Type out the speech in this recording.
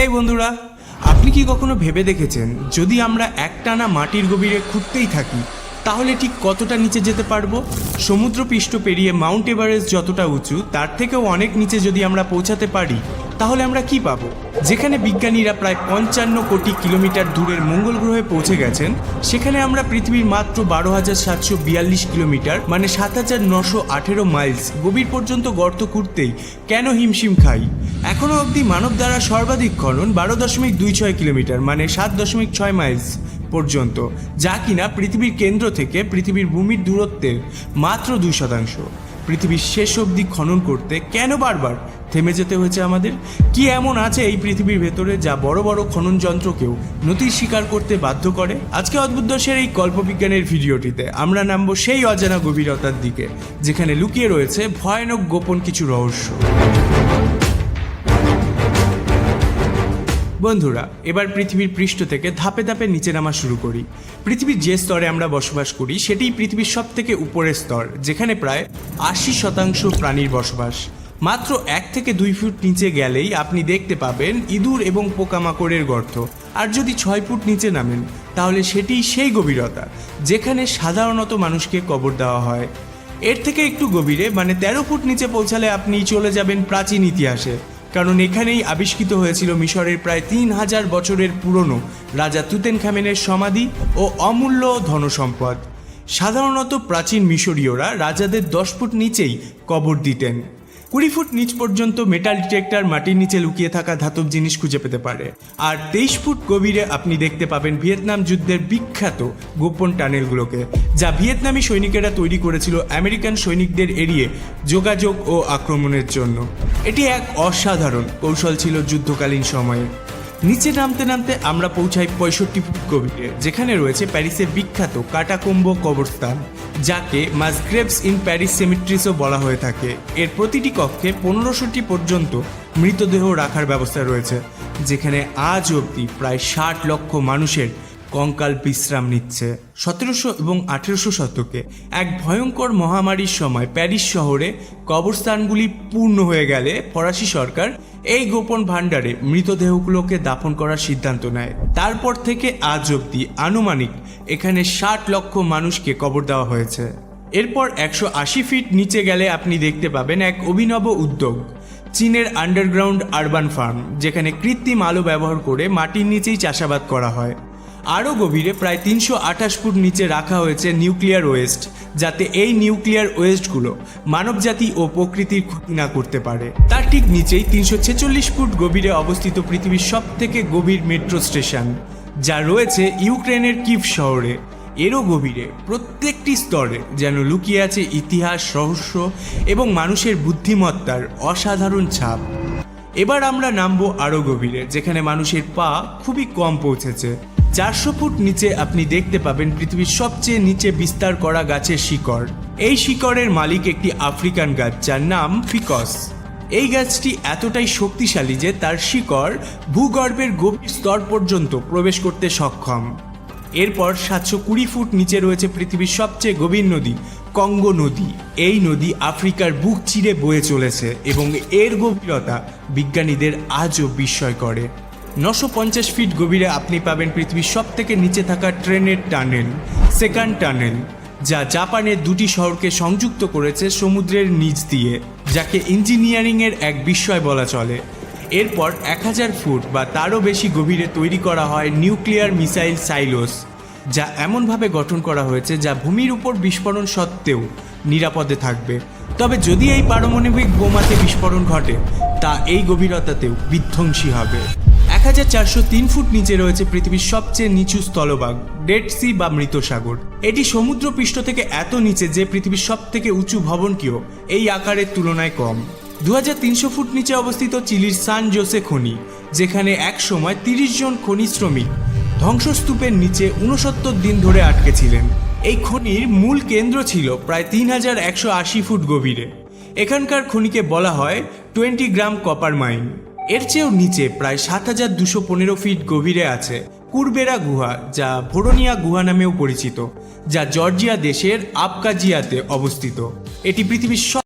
এই বন্ধুরা, আপনি কি কখনো ভেবে দেখেছেন যদি আমরা একটানা মাটির গভীরে খুঁড়তেই থাকি, তাহলে ঠিক কতটা নিচে যেতে পারব? সমুদ্র পৃষ্ঠ পেরিয়ে মাউন্ট এভারেস্ট যতটা উঁচু, তার থেকেও অনেক নিচে যদি আমরা পৌঁছাতে পারি, তাহলে আমরা কি পাবো? যেখানে বিজ্ঞানীরা প্রায় পঞ্চান্ন কোটি কিলোমিটার দূরের মঙ্গল গ্রহে পৌঁছে গেছেন, সেখানে আমরা পৃথিবীর মাত্র বারো হাজার সাতশো বিয়াল্লিশ কিলোমিটার মানে সাত হাজার নশো আঠেরো মাইলস গভীর পর্যন্ত গর্ত খুঁড়তেই কেন হিমশিম খাই? এখনও অবধি মানব দ্বারা সর্বাধিক খনন বারো দশমিক দুই ছয় কিলোমিটার মানে সাত দশমিক ছয় মাইলস পর্যন্ত, যা কিনা পৃথিবীর কেন্দ্র থেকে পৃথিবীর ভূমির দূরত্বের মাত্র দুই শতাংশ। পৃথিবীর শেষ অবধি খনন করতে কেন বারবার থেমে যেতে হয়েছে আমাদের? কি এমন আছে এই পৃথিবীর ভেতরে যা বড় বড় খনন যন্ত্রকেও নথি স্বীকার করতে বাধ্য করে? আজকে অদ্ভুত দশের এই কল্পবিজ্ঞানের ভিডিওটিতে আমরা নামবো সেই অজানা গভীরতার দিকে, যেখানে লুকিয়ে রয়েছে ভয়ানক গোপন কিছু রহস্য। বন্ধুরা, এবার পৃথিবীর পৃষ্ঠ থেকে ধাপে ধাপে নিচে নামা শুরু করি। পৃথিবীর যে স্তরে আমরা বসবাস করি, সেটিই পৃথিবীর সব থেকে উপরের স্তর, যেখানে প্রায় আশি শতাংশ প্রাণীর বসবাস। মাত্র এক থেকে দুই ফুট নিচে গেলেই আপনি দেখতে পাবেন ইঁদুর এবং পোকামাকড়ের গর্ত। আর যদি ছয় ফুট নিচে নামেন, তাহলে সেটিই সেই গভীরতা, যেখানে সাধারণত মানুষকে কবর দেওয়া হয়। এর থেকে একটু গভীরে মানে তেরো ফুট নিচে পৌঁছালে আপনি চলে যাবেন প্রাচীন ইতিহাসে। কারণ এখানেই আবিষ্কৃত হয়েছিল মিশরের প্রায় তিন হাজার বছরের পুরনো রাজা তুতেন খামেনের সমাধি ও অমূল্য ধনসম্পদ। সাধারণত প্রাচীন মিশরীয়রা রাজাদের দশ ফুট নিচেই কবর দিতেন। কুড়ি ফুট নিচ পর্যন্ত মেটাল ডিটেক্টর মাটির নিচে লুকিয়ে থাকা ধাতব জিনিস খুঁজে পেতে পারে। আর তেইশ ফুট গভীরে আপনি দেখতে পাবেন ভিয়েতনাম যুদ্ধের বিখ্যাত গোপন টানেলগুলোকে, যা ভিয়েতনামি সৈনিকেরা তৈরি করেছিল আমেরিকান সৈনিকদের এড়িয়ে যোগাযোগ ও আক্রমণের জন্য। এটি এক অসাধারণ কৌশল ছিল যুদ্ধকালীন সময়ে। নিচে নামতে নামতে আমরা পৌঁছাই পঁয়ষট্টি ফুট গভীরে যেখানে রয়েছে প্যারিসের বিখ্যাত কাটাকুম্ভ কবরস্থান, যাকে মাসগ্রেভস ইন প্যারিস সেমিট্রিসও বলা হয়ে থাকে। এর প্রতিটি কক্ষে পনেরোশোটি পর্যন্ত মৃতদেহ রাখার ব্যবস্থা রয়েছে, যেখানে আজ অবধি প্রায় ষাট লক্ষ মানুষের কঙ্কাল বিশ্রাম নিচ্ছে। সতেরোশো এবং আঠেরোশো শতকে এক ভয়ঙ্কর মহামারীর সময় প্যারিস শহরে কবরস্থানগুলি পূর্ণ হয়ে গেলে ফরাসি সরকার এই গোপন ভাণ্ডারে মৃতদেহগুলোকে দাফন করার সিদ্ধান্ত নেয়। তারপর থেকে আজ অবধি আনুমানিক এখানে ষাট লক্ষ মানুষকে কবর দেওয়া হয়েছে। এরপর একশো আশি ফিট নিচে গেলে আপনি দেখতে পাবেন এক অভিনব উদ্যোগ, চীনের আন্ডারগ্রাউন্ড আরবান ফার্ম, যেখানে কৃত্রিম আলো ব্যবহার করে মাটির নিচেই চাষাবাদ করা হয়। আরও গভীরে প্রায় তিনশো আঠাশ ফুট নিচে রাখা হয়েছে নিউক্লিয়ার ওয়েস্ট, যাতে এই নিউক্লিয়ার ওয়েস্টগুলো মানবজাতি ও প্রকৃতির ক্ষতি না করতে পারে। তার ঠিক নিচেই তিনশো ছেচল্লিশ ফুট গভীরে অবস্থিত পৃথিবীর সব থেকে গভীর মেট্রো স্টেশন, যা রয়েছে ইউক্রেনের কিভ শহরে। এরও গভীরে, প্রত্যেকটি স্তরে যেন লুকিয়ে আছে ইতিহাস, রহস্য এবং মানুষের বুদ্ধিমত্তার অসাধারণ ছাপ। এবার আমরা নামবো আরও গভীরে, যেখানে মানুষের পা খুবই কম পৌঁছেছে। চারশো ফুট নিচে আপনি দেখতে পাবেন পৃথিবীর সবচেয়ে নিচে বিস্তার করা গাছের শিকড়। এই শিকড়ের মালিক একটি আফ্রিকান গাছ যার নাম ফিকস। এই গাছটি এতটাই শক্তিশালী যে তার শিকড় ভূগর্ভের গভীর স্তর পর্যন্ত প্রবেশ করতে সক্ষম। এরপর সাতশো কুড়ি ফুট নিচে রয়েছে পৃথিবীর সবচেয়ে গভীর নদী, কঙ্গো নদী। এই নদী আফ্রিকার বুক চিরে বয়ে চলেছে এবং এর গভীরতা বিজ্ঞানীদের আজও বিস্ময় করে। নশো পঞ্চাশ ফিট গভীরে আপনি পাবেন পৃথিবীর সব থেকে নিচে থাকা ট্রেনের টানেল সেকেন্ড টানেল, যা জাপানের দুটি শহরকে সংযুক্ত করেছে সমুদ্রের নিচ দিয়ে, যাকে ইঞ্জিনিয়ারিংয়ের এক বিস্ময় বলা চলে। এরপর এক হাজার ফুট বা তারও বেশি গভীরে তৈরি করা হয় নিউক্লিয়ার মিসাইল সাইলোস, যা এমনভাবে গঠন করা হয়েছে যা ভূমির উপর বিস্ফোরণ সত্ত্বেও নিরাপদে থাকবে। তবে যদি এই পারমাণবিক বোমাতে বিস্ফোরণ ঘটে, তা এই গভীরতাতেও বিধ্বংসী হবে। হাজার চারশো তিন ফুট নিচে রয়েছে পৃথিবীর সবচেয়ে নিচু স্থলভাগ ডেড সি বা মৃত সাগর এটি সমুদ্র পৃষ্ঠ থেকে এত নিচে যে পৃথিবীর সব থেকে উঁচু ভবনটিও এই আকারের তুলনায় কম। দু ফুট নিচে অবস্থিত চিলির সান জোসে খনি, যেখানে এক সময় তিরিশ জন খনি শ্রমিক ধ্বংসস্তূপের নিচে উনসত্তর দিন ধরে আটকে ছিলেন। এই খনির মূল কেন্দ্র ছিল প্রায় তিন হাজার একশো আশি ফুট গভীরে। এখানকার খনিকে বলা হয় টোয়েন্টি গ্রাম কপার মাইন। এর চেয়েও নিচে প্রায় সাত হাজার দুশো পনেরো ফিট গভীরে আছে কুরবেরা গুহা, যা ভোরনিয়া গুহা নামেও পরিচিত, যা জর্জিয়া দেশের আবকাজিয়াতে অবস্থিত। এটি পৃথিবীর সব